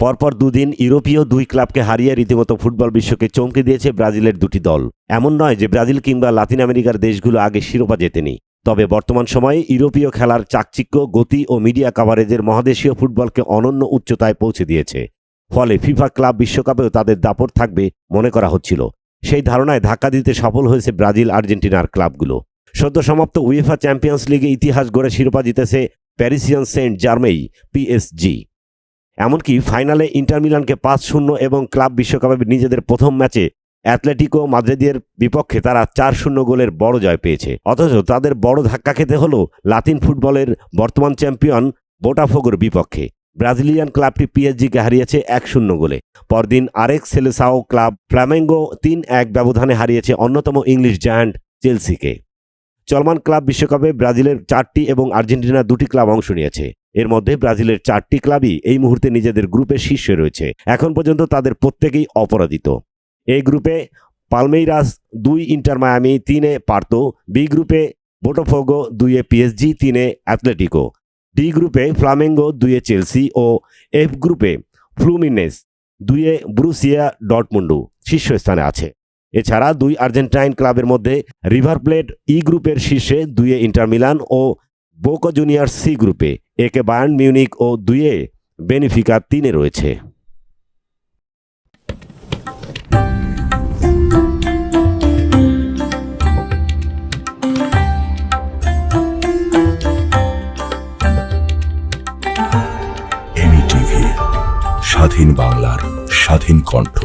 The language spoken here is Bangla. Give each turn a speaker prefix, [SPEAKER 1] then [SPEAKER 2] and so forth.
[SPEAKER 1] পরপর দুদিন ইউরোপীয় দুই ক্লাবকে হারিয়ে রীতিমতো ফুটবল বিশ্বকে চমকে দিয়েছে ব্রাজিলের দুটি দল। এমন নয় যে ব্রাজিল কিংবা লাতিন আমেরিকার দেশগুলো আগে শিরোপা জেতেনি। তবে বর্তমান সময়ে ইউরোপীয় খেলার চাকচিক্য, গতি ও মিডিয়া কাভারেজের মহাদেশীয় ফুটবলকে অনন্য উচ্চতায় পৌঁছে দিয়েছে। ফলে ফিফা ক্লাব বিশ্বকাপেও তাদের দাপট থাকবে মনে করা হচ্ছিল। সেই ধারণায় ধাক্কা দিতে সফল হয়েছে ব্রাজিল আর্জেন্টিনার ক্লাবগুলো। সদ্য সমাপ্ত উয়েফা চ্যাম্পিয়ন্স লিগে ইতিহাস গড়ে শিরোপা জিতেছে প্যারিসিয়ান সেন্ট জার্মেই, পিএসজি। এমনকি ফাইনালে ইন্টার মিলানকে পাঁচ শূন্য এবং ক্লাব বিশ্বকাপে নিজেদের প্রথম ম্যাচে অ্যাথলেটিকো মাদ্রিদের বিপক্ষে তারা চার শূন্য গোলের বড় জয় পেয়েছে। অথচ তাদের বড় ধাক্কা খেতে হলো লাতিন ফুটবলের বর্তমান চ্যাম্পিয়ন বোটাফোগোর বিপক্ষে। ব্রাজিলিয়ান ক্লাবটি পিএসজিকে হারিয়েছে এক শূন্য গোলে। পরদিন আরেক সেলেসাও ক্লাব ফ্লামেঙ্গো তিন এক ব্যবধানে হারিয়েছে অন্যতম ইংলিশ জায়ান্ট চেলসিকে। চলমান ক্লাব বিশ্বকাপে ব্রাজিলের চারটি এবং আর্জেন্টিনার দুটি ক্লাব অংশ নিয়েছে। এর মধ্যে ব্রাজিলের চারটি ক্লাবই এই মুহূর্তে নিজেদের গ্রুপের শীর্ষে রয়েছে। এখন পর্যন্ত তাদের প্রত্যেকেই অপরাজিত। এই গ্রুপে পালমেইরাস দুই, ইন্টার মায়ামি তিনে, পার্তো, বি গ্রুপে বোটোফোগো দুইয়ে পিএসজি, তিনে অ্যাথলেটিকো ডি গ্রুপে ফ্লামেঙ্গো দুইয়ে চেলসি ও এফ গ্রুপে ফ্লুমিনেস দুইয়ে ব্রুসিয়া ডটমুন্ডু শীর্ষস্থানে আছে। এছাড়া দুই আর্জেন্টাইন ক্লাবের মধ্যে রিভার প্লেট ই গ্রুপের শীর্ষে দুইয়ে ইন্টার মিলান ও বোকো জুনিয়র সি গ্রুপে একে বায়ার্ন মিউনিক ও দুইয়ে বেনিফিকা তিনে রয়েছে।
[SPEAKER 2] স্বাধীন বাংলার স্বাধীন কণ্ঠ।